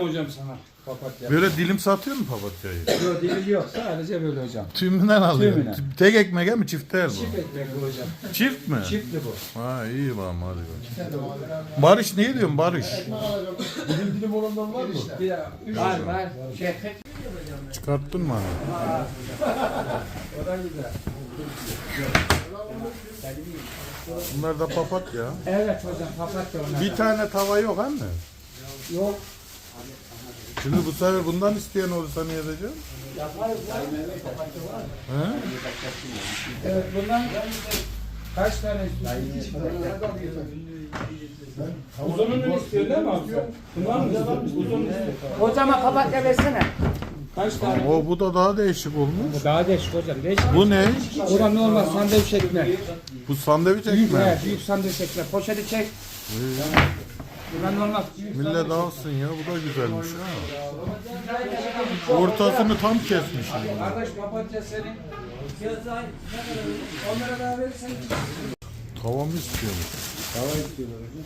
hocam sana papatya. Böyle dilim satıyor mu papatyayı? Yok dili yok sadece böyle hocam. Tümünden alıyor. Tümünden. Tek ekmeğe mi çifter bu? Çift ekmekli hocam. Çift mi? Çiftli bu. Ha iyi bakalım hadi bakalım. Barış ne diyorsun Barış? Dilim dilim olandan var mı? Bir de üç var var. Şey, Çıkarttın mı hani? o da güzel. Bunlar da papatya. Evet hocam papatya onlar. Bir tane tava yok anne. Yok. Şimdi bu sefer bundan isteyen olursa ne edeceğim? He? Evet bundan kaç tane istiyorsun? Uzununu istiyor değil mi abi? Bundan mı istiyorsun? Uzun istiyor. Hocama papatya versene. Kaç tane? O bu da daha değişik olmuş. Daha değişik hocam. Değişik. Bu ne? Bura normal sandviç ekmek. Bu sandviç Büyük, ekmeği. he, büyük sandviç ekmek. Poşeti çek. Normal. Millet alsın ya bu da güzelmiş ha. Ortasını tam kesmiş. Kardeş papatya senin. Onlara daha verirsen. Tavam istiyormuş. Hava istiyorlar hocam.